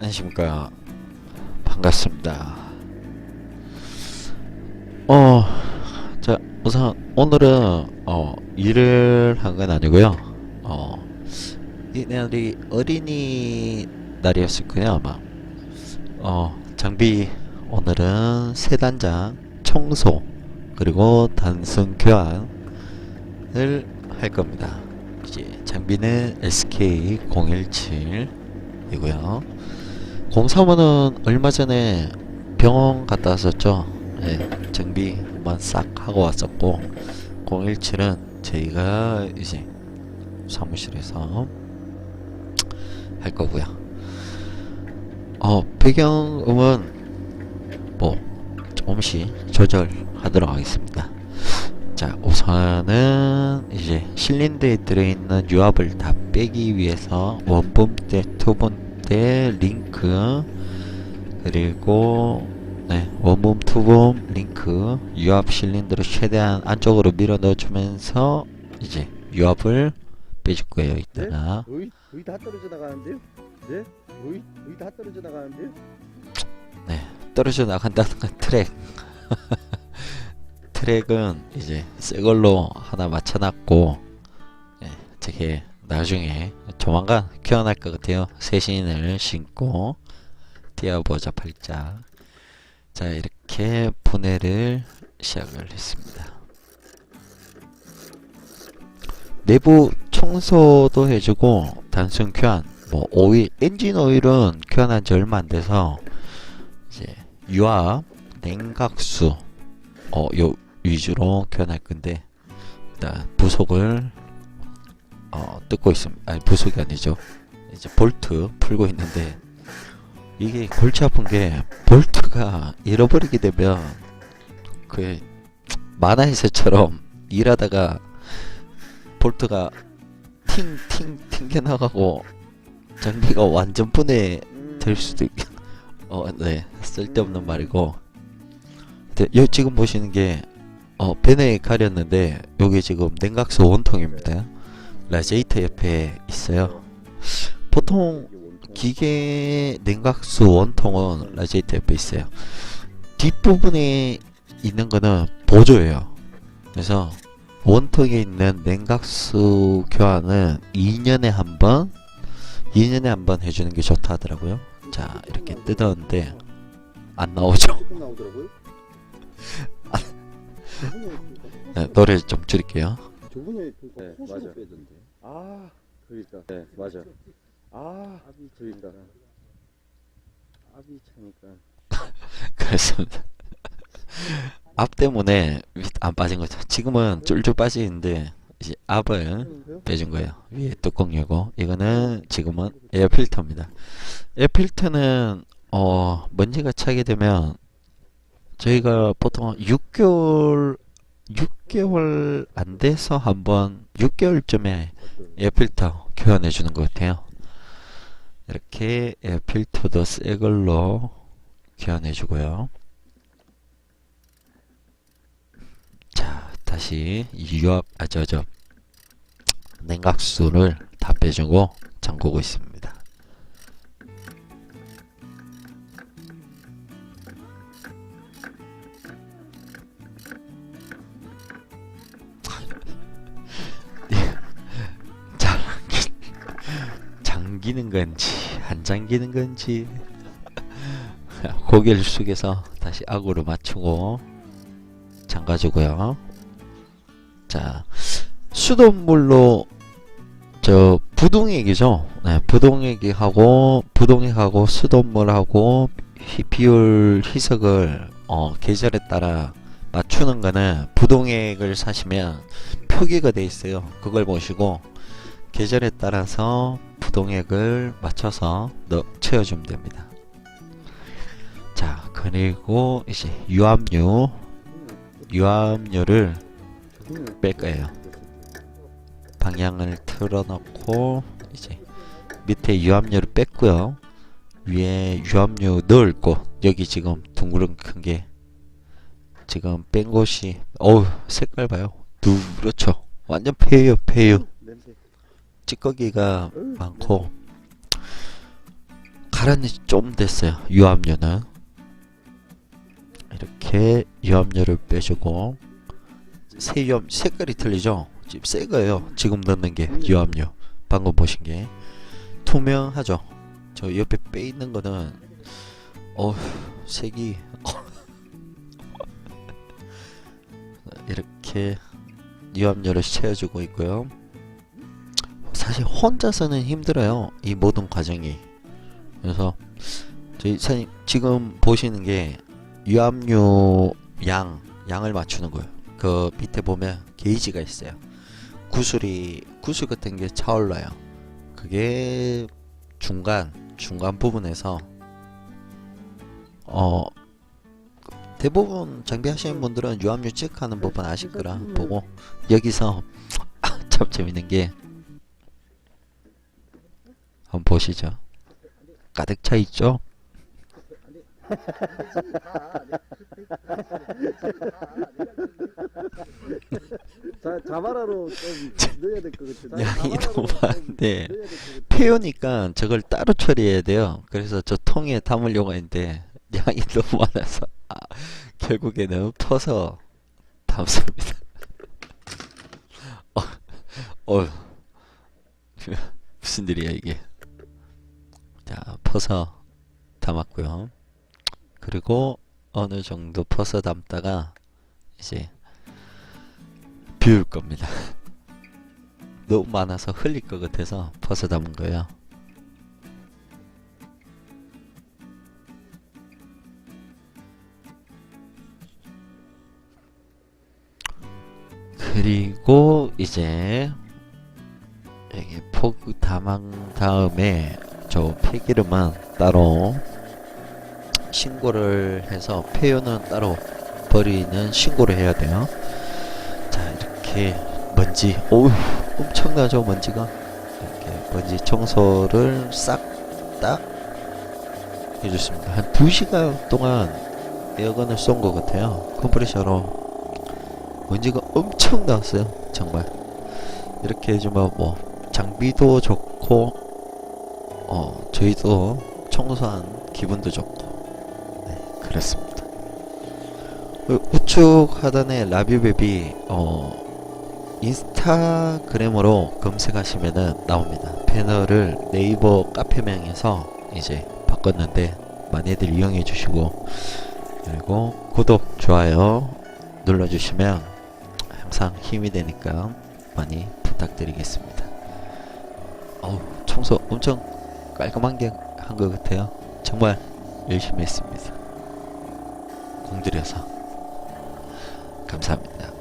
안녕하십니까. 반갑습니다. 어, 자 우선 오늘은 어 일을 한 건 아니고요. 어 이날이 어린이 날이었을 거예요 아마? 어 장비 오늘은 세 단장 청소 그리고 단순 교환을 할 겁니다. 이제 장비는 SK017 이고요. 공사원은 얼마 전에 병원 갔다 왔었죠. 네, 정비 한번 싹 하고 왔었고 017은 저희가 이제 사무실에서 할 거고요. 어 배경음은 뭐 조금씩 조절하도록 하겠습니다. 자 우선은 이제 실린더에 들어있는 유압을 다 빼기 위해서 원분 대 투분 대 링크 그리고 네 원분 투분 링크 유압 실린더를 최대한 안쪽으로 밀어 넣어주면서 이제 유압을 빼줄 거예요 이따가 거의 거의 다 떨어져 나가는데요? 네? 거의 거의 다 떨어져 나가는데요? 떨어져 나간다는 건 트랙 트랙은 이제 새 걸로 하나 맞춰놨고 예, 되게 나중에 조만간 교환할 것 같아요. 새 신을 신고 뛰어보자 팔자. 자 이렇게 분해를 시작을 했습니다. 내부 청소도 해주고 단순 교환 뭐 오일 엔진 오일은 교환한 지 얼마 안 돼서 이제 유압 냉각수 어요 위주로 교환할 건데 일단 부속을 어 뜯고 있습니다 아니 부속이 아니죠 이제 볼트 풀고 있는데 이게 골치 아픈 게 볼트가 잃어버리게 되면 그 만화에서처럼 일하다가 볼트가 팅팅 튕겨 나가고 장비가 완전 분해 될 수도 있... 어, 네. 쓸데없는 말이고. 여 지금 보시는 게 어, 배너에 가렸는데 요게 지금 냉각수 원통입니다. 라제이터 옆에 있어요. 보통 기계 냉각수 원통은 라제이터 옆에 있어요. 뒷부분에 있는 거는 보조예요. 그래서 원통에 있는 냉각수 교환은 2년에 한 번, 2년에 한 번 해주는 게 좋다 하더라고요. 자, 이렇게 뜯었는데 안 나오죠. 저번에 네, 노래 좀 줄일게요. 저번에 네, 맞아. 아 그러니까 네 맞아 아 그러니까 압이 차니까 그렇습니다. 앞 때문에 밑안 빠진 거죠. 지금은 쫄쫄 빠지는데 이제 앞을 빼준 거예요. 위에 뚜껑 열고 이거는 지금은 에어 필터입니다. 에어 필터는 어 먼지가 차게 되면 저희가 보통 6개월 6개월 안 돼서 한번 6개월쯤에 에어 필터 교환해 주는 것 같아요. 이렇게 에어 필터도 새 걸로 교환해 주고요. 자, 다시 유압 아저저 냉각수를 다 빼주고 잠그고 있습니다. 잠기는 건지 안 잠기는 건지 고개를 숙여서 다시 악으로 맞추고 잠가주고요. 자, 수돗물로 저 부동액이죠. 네, 부동액하고 부동액하고 수돗물하고 희- 비율 희석을 어, 계절에 따라 맞추는 거는 부동액을 사시면 표기가 돼 있어요. 그걸 보시고 계절에 따라서 부동액을 맞춰서 넣 채워주면 됩니다. 자, 그리고 이제 유압류 유압류를 뺄 거예요. 방향을 틀어놓고 이제 밑에 유압류를 뺐고요. 위에 유압류 넣을 곳 여기 지금 둥그런 큰 게 지금 뺀 곳이 어우 색깔 봐요. 누렇죠. 완전 폐예요 폐예요. 찌꺼기가 많고 가라앉 좀 됐어요. 유압류는 이렇게 유압류를 빼주고 새 유압 색깔이 틀리죠. 지금 새 거예요. 지금 넣는 게 유압류. 방금 보신 게 투명하죠. 저 옆에 빼 있는 거는 어 색이 이렇게 유압류를 채워주고 있고요. 사실 혼자서는 힘들어요. 이 모든 과정이. 그래서 저희 사장님 지금 보시는 게 유압류 양 양을 맞추는 거예요. 그 밑에 보면 게이지가 있어요. 구슬이 구슬 같은 게 차올라요. 그게 중간 중간 부분에서 어 대부분 장비하시는 분들은 유압류 체크하는 법은 아실 거라 보고 여기서 참 재밌는 게 한번 보시죠. 가득 차 있죠? 자 자바라로 좀 넣어야 될 것 같아. 양이 너무 좀 많은데. 폐우니까 저걸 따로 처리해야 돼요. 그래서 저 통에 담으려고 했는데 양이 너무 많아서 아, 결국에는 퍼서 담습니다. 어, 어, 무슨 일이야 이게? 자, 퍼서 담았고요. 그리고 어느 정도 퍼서 담다가 이제 비울 겁니다. 너무 많아서 흘릴 것 같아서 퍼서 담은 거예요. 그리고 이제 여기 포그 담은 다음에 저 폐기름은 따로 신고를 해서 폐유는 따로 버리는 신고를 해야 돼요. 자 이렇게 먼지, 오우 엄청나죠 먼지가. 이렇게 먼지 청소를 싹 딱 해줬습니다. 한 2시간 동안 에어건을 쏜 것 같아요. 컴프레셔로 먼지가 엄청 나왔어요. 정말 이렇게 해주면 뭐 장비도 좋고 어 저희도 청소한 기분도 좋고 네 그렇습니다. 그 우측 하단에 라뷰베비 어 인스타그램으로 검색하시면은 나옵니다. 패널을 네이버 카페명에서 이제 바꿨는데 많이들 이용해 주시고 그리고 구독 좋아요 눌러주시면 항상 힘이 되니까 많이 부탁드리겠습니다. 어우 청소 엄청 깔끔한 게 한 것 같아요. 정말 열심히 했습니다. 공들여서 감사합니다.